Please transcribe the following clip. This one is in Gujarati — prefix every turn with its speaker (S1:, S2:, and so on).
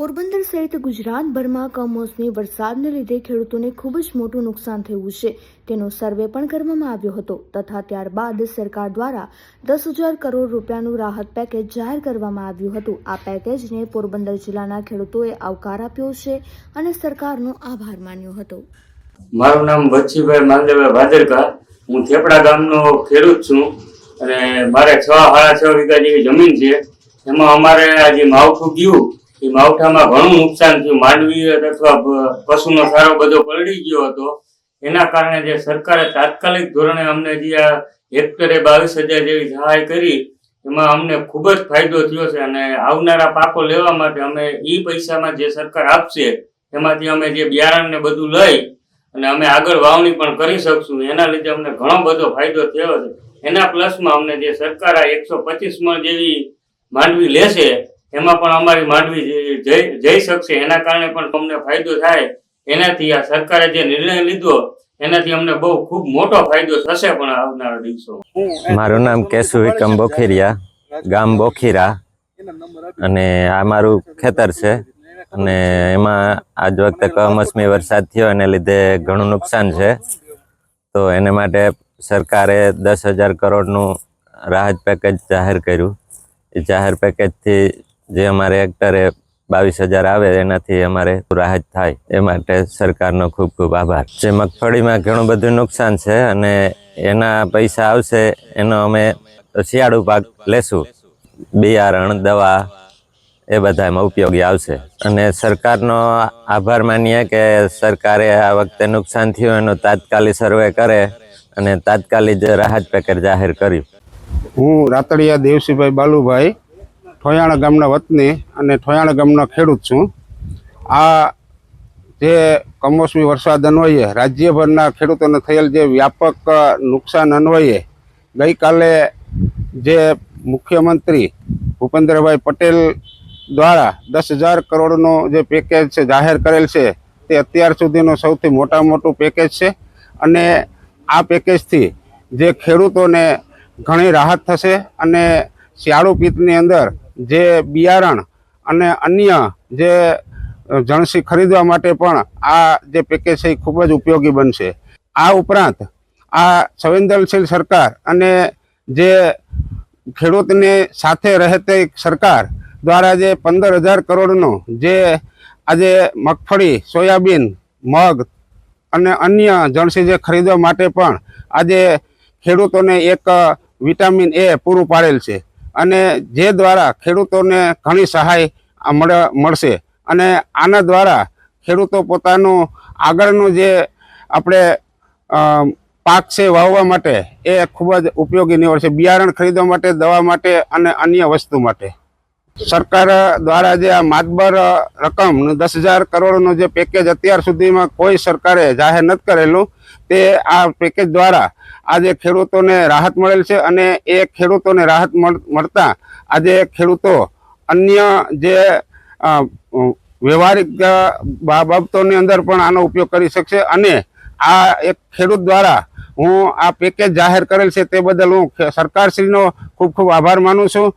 S1: પોરબંદર સહિત ગુજરાતભરમાં કમોસમી વરસાદને લીધે ખેડૂતોને ખૂબ જ મોટું નુકસાન થયું છે. તેનો સર્વે પણ કરવામાં આવ્યો હતો તથા ત્યારબાદ સરકાર દ્વારા દસ હજાર કરોડ રૂપિયાનું રાહત પેકેજ જાહેર કરવામાં આવ્યું હતું. આ પેકેજને પોરબંદર જિલ્લાના ખેડૂતોએ આવકાર આપ્યો છે અને સરકારનો આભાર માન્યો હતો.
S2: મારું નામ બચ્ચીભાઈ માલદેવભાઈ ભાદરકા હું થેપડા ગામનો ખેડૂત છું અને મારે છ, સાડા છ વીઘા જેવી જમીન છે. એમાં અમારે આજે માવઠું ગયું. એ માવઠામાં ઘણું નુકસાન થયું. માંડવી અથવા પશુનો સારો બધો પલળી ગયો હતો. એના કારણે જે સરકારે તાત્કાલિક ધોરણે અમને જે આ હેક્ટરે બાવીસ હજાર જેવી સહાય કરી, એમાં અમને ખૂબ જ ફાયદો થયો છે અને આવનારા પાકો લેવા માટે અમે એ પૈસામાં જે સરકાર આપશે, એમાંથી અમે જે બિયારણ ને બધું લઈ અને અમે આગળ વાવણી પણ કરી શકશું. એના લીધે અમને ઘણો બધો ફાયદો થયો છે. એના પ્લસમાં અમને જે સરકાર આ એકસો પચીસ મણ જેવી માંડવી લેશે એમાં પણ અમારી માંડવી જઈ શકશે. એના કારણે પણ અમને ફાયદો થાય. એનાથી આ સરકારે જે નિર્ણય લીધો, એનાથી અમને બહુ ખૂબ મોટો ફાયદો થશે પણ આવનારા દિવસો.
S3: મારું નામ કેશુ વિક્રમ બોખીરિયા, ગામ બોખીરા. અને આ મારું ખેતર છે. અને એમાં આજ વખતે કમોસમી વરસાદ થયો, એને લીધે ઘણું નુકસાન છે. તો એને માટે સરકારે દસ હજાર કરોડનું રાહત પેકેજ જાહેર કર્યું. એ જાહેર પેકેજથી જે અમારે હેક્ટરે બાવીસ હજાર આવે એનાથી અમારે રાહત થાય. એ માટે સરકારનો ખૂબ ખૂબ આભાર. જે મગફળીમાં ઘણું બધું નુકસાન છે અને એના પૈસા આવશે, એનો અમે શિયાળુ પાક લેશું. બિયારણ, દવા એ બધા એમાં ઉપયોગી આવશે. અને સરકારનો આભાર માનીએ કે સરકારે આ વખતે નુકસાન થયું, એનો તાત્કાલિક સર્વે કરે અને તાત્કાલિક જે રાહત પેકેજ જાહેર કર્યું.
S4: હું રાતડિયા દેવસિંહભાઈ બાલુભાઈ ઠોયાણા ગામના વતની અને ઠોયાણા ગામનો ખેડૂત છું. આ જે કમોસમી વરસાદ અન્વયે રાજ્યભરના ખેડૂતોને થયેલ જે વ્યાપક નુકસાન અન્વયે ગઈકાલે જે મુખ્યમંત્રી ભૂપેન્દ્રભાઈ પટેલ દ્વારા દસ હજાર કરોડનો જે પેકેજ છે, જાહેર કરેલ છે, તે અત્યાર સુધીનું સૌથી મોટા મોટું પેકેજ છે. અને આ પેકેજથી જે ખેડૂતોને ઘણી રાહત થશે અને શિયાળુ પિત્તની અંદર જે બિયારણ અને અન્ય જે જણસી ખરીદવા માટે પણ આ જે પેકેજ છે એ ખૂબ જ ઉપયોગી બનશે. આ ઉપરાંત આ સંવેદનશીલ સરકાર અને જે ખેડૂતને સાથે રહેતી સરકાર દ્વારા જે પંદર હજાર કરોડનો જે આજે મગફળી, સોયાબીન, મગ અને અન્ય જણસી જે ખરીદવા માટે પણ આજે ખેડૂતોને એક વિટામિન એ પૂરું પાડેલ છે. અને જે દ્વારા ખેડૂતોને ઘણી સહાય મળે, મળશે. અને આના દ્વારા ખેડૂતો પોતાનું આગળનું જે આપણે પાક છે વાવવા માટે એ ખૂબ જ ઉપયોગી નીવડશે. બિયારણ ખરીદવા માટે, દવા માટે અને અન્ય વસ્તુ માટે. સરકાર દ્વારા જે આ માતબર રકમ દસ હજાર કરોડનું જે પેકેજ અત્યાર સુધીમાં કોઈ સરકારે જાહેર નથી કરેલું, તે આ પેકેજ દ્વારા આજે ખેડૂતોને રાહત મળેલ છે અને એ ખેડૂતોને રાહત મળ- મળતા આજે ખેડૂતો અન્ય જે વ્યવહારિક બાબતોની અંદર પણ આનો ઉપયોગ કરી શકશે અને આ એક ખેડૂત દ્વારા હું આ પેકેજ જાહેર કરેલ છે તે બદલ હું સરકારશ્રીનો ખૂબ ખૂબ આભાર માનું છું.